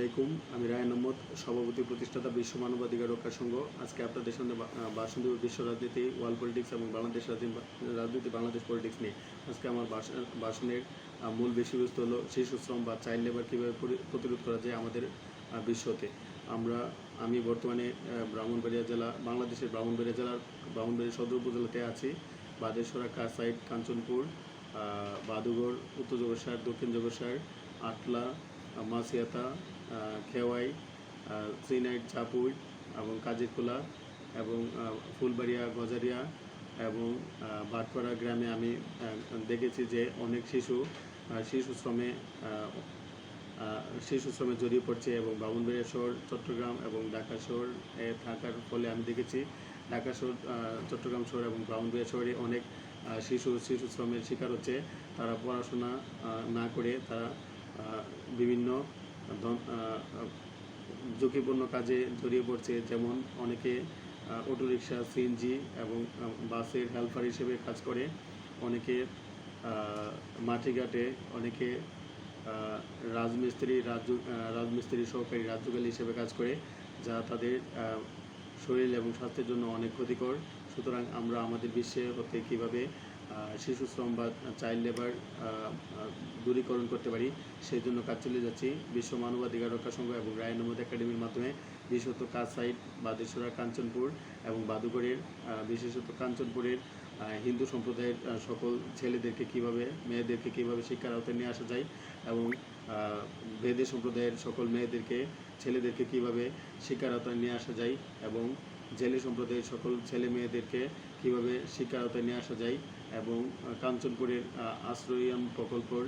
আলাইকুম, আমি রায়ন আহমদ সভাপতি প্রতিষ্ঠাতা বিশ্ব মানবাধিকার রক্ষা সংঘ। আজকে আপনাদের বা- ভাষণ বিশ্ব রাজনীতি, ওয়ার্ল্ড পলিটিক্স এবং বাংলাদেশ রাজনীতি বাংলাদেশ পলিটিক্স নিয়ে। আজকে আমার ভাষণের মূল বিষয়বস্তু হলো শিশু শ্রম বা চাইল্ড লেবার কীভাবে প্রতিরোধ করা যায় আমাদের বিশ্বতে আমরা, আমি বর্তমানে ব্রাহ্মণবাড়িয়া জেলা, বাংলাদেশের ব্রাহ্মণবাড়িয়া জেলার ব্রাহ্মণবাড়িয়া সদর উপজেলাতে আছি। বাদেশ্বরা কাসাইড কাঞ্চনপুর বাদুগড়, উত্তর জগসার দক্ষিণ জগসার আটলা মাসিয়াতা খেওয়াই আহ, শ্রীনাইট চাপুর এবং কাজিরকুলা এবং ফুলবাড়িয়া গজারিয়া এবং বাটপাড়া গ্রামে আমি দেখেছি যে অনেক শিশু শিশু শ্রমে শিশু শ্রমে জড়িয়ে পড়ছে এবং বামুনবাড়িয়া শহর চট্টগ্রাম এবং ঢাকা শহর এ থাকার ফলে আমি দেখেছি ঢাকা শহর চট্টগ্রাম শহর এবং ব্রাহ্মণবাড়িয়া শহরে অনেক শিশু শিশু শ্রমের শিকার হচ্ছে। তারা পড়াশোনা না করে তারা বিভিন্ন ঝুঁকিপূর্ণ কাজে জড়িয়ে পড়ছে, যেমন অনেকে অটোরিকশা, সিএনজি এবং বাসের হেল্পার হিসেবে কাজ করে, অনেকে মাটিঘাটে অনেকে রাজমিস্ত্রি, রাজ রাজমিস্ত্রি সহকারী রাজ্যকালী হিসেবে কাজ করে, যা তাদের শরীর এবং স্বাস্থ্যের জন্য অনেক ক্ষতিকর। সুতরাং আমরা আমাদের বিশ্বে হতে কীভাবে শিশু শ্রম বা চাইল্ড লেবার দূরীকরণ করতে পারি, সেই জন্য কাজ চলে যাচ্ছি। বিশ্ব মানবাধিকার রক্ষা সংঘ এবং রায় নহমদ একাডেমির মাধ্যমে বিশেষত কাসাইড বাদেশ্বরা, কাঞ্চনপুর এবং বাদুগড়ের বিশেষত কাঞ্চনপুরের হিন্দু সম্প্রদায়ের সকল ছেলেদেরকে কীভাবে, মেয়েদেরকে কীভাবে শিক্ষার আওতায় নিয়ে আসা যায় এবং বেদে সম্প্রদায়ের সকল মেয়েদেরকে, ছেলেদেরকে কীভাবে শিক্ষার আওতায় নিয়ে আসা যায় এবং জেলে সম্প্রদায়ের সকল ছেলে মেয়েদেরকে কীভাবে শিক্ষার আওতায় নিয়ে আসা যায় এবং কাঞ্চনপুরের আহ, আশ্রয়ন প্রকল্পর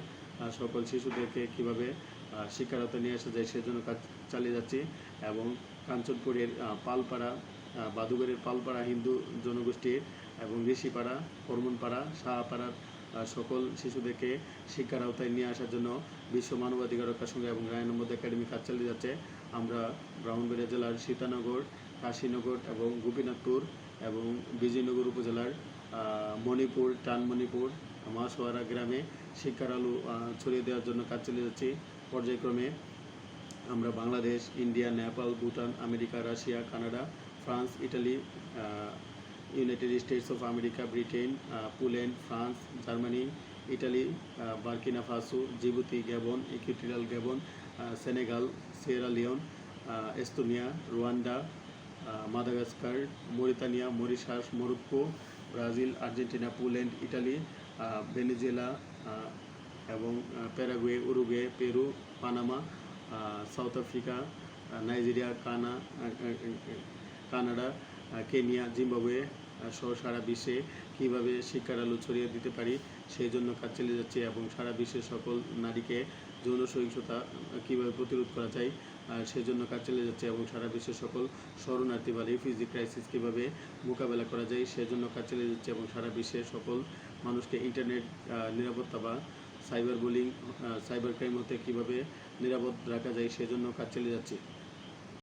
সকল শিশুদেরকে কীভাবে আহ, শিক্ষার আওতায় নিয়ে আসা যায় সেজন্য কাজ চালিয়ে যাচ্ছি এবং কাঞ্চনপুরের পালপাড়া আহ, বাদুগড়ের পালপাড়া হিন্দু জনগোষ্ঠীর এবং ঋষিপাড়া হরমনপাড়া শাহপাড়ার সকল শিশুদেরকে শিক্ষার আওতায় নিয়ে আসার জন্য বিশ্ব মানবাধিকার রক্ষা সংঘ এবং রায় নম্বর একাডেমি কাজ চালিয়ে যাচ্ছে। আমরা ব্রাহ্মণবাড়িয়া জেলার সীতানগর কাশীনগর এবং গোপীনাথপুর এবং বিজয়নগর উপজেলার মণিপুর, টানমণিপুর মাসোয়ারা গ্রামে শিক্ষার আলো ছড়িয়ে দেওয়ার জন্য কাজ চলে যাচ্ছি। পর্যায়ক্রমে আমরা Bangladesh, India, Nepal, Bhutan, America, Russia, Canada, France, Italy United States of America, Britain Poland, France, Germany, Italy Burkina Faso, Djibouti Gabon Equatorial Gabon Senegal, Sierra Leone Estonia, Rwanda Madagascar Mauritania Mauritius Morocco Brazil Argentina Poland Italy ah, Venezuela আহ, এবং আহ, Paraguay Uruguay Peru Panama আহ, south Africa আহ, Nigeria কানা আহ, আহ, Canada আহ, Kenya Zimbabwe আহ, সহ সারা বিশ্বে কীভাবে শিক্ষার আলো ছড়িয়ে দিতে পারি সেই জন্য কাজ চালিয়ে যাচ্ছে এবং সারা বিশ্বের সকল নারীকে যৌন সহিংসতা কীভাবে প্রতিরোধ করা যায় আহ, সেই জন্য কাজ চালিয়ে যাচ্ছে এবং সারা বিশ্বের সকল শরণার্থী বা রিফিউজি ক্রাইসিস কীভাবে মোকাবেলা করা যায় সেজন্য কাজ চালিয়ে যাচ্ছে এবং সারা বিশ্বের সকল মানুষকে ইন্টারনেট নিরাপত্তা বা সাইবার বুলিং সাইবার ক্রাইম হতে কীভাবে নিরাপদ রাখা যায় সেজন্য কাজ চালিয়ে যাচ্ছে।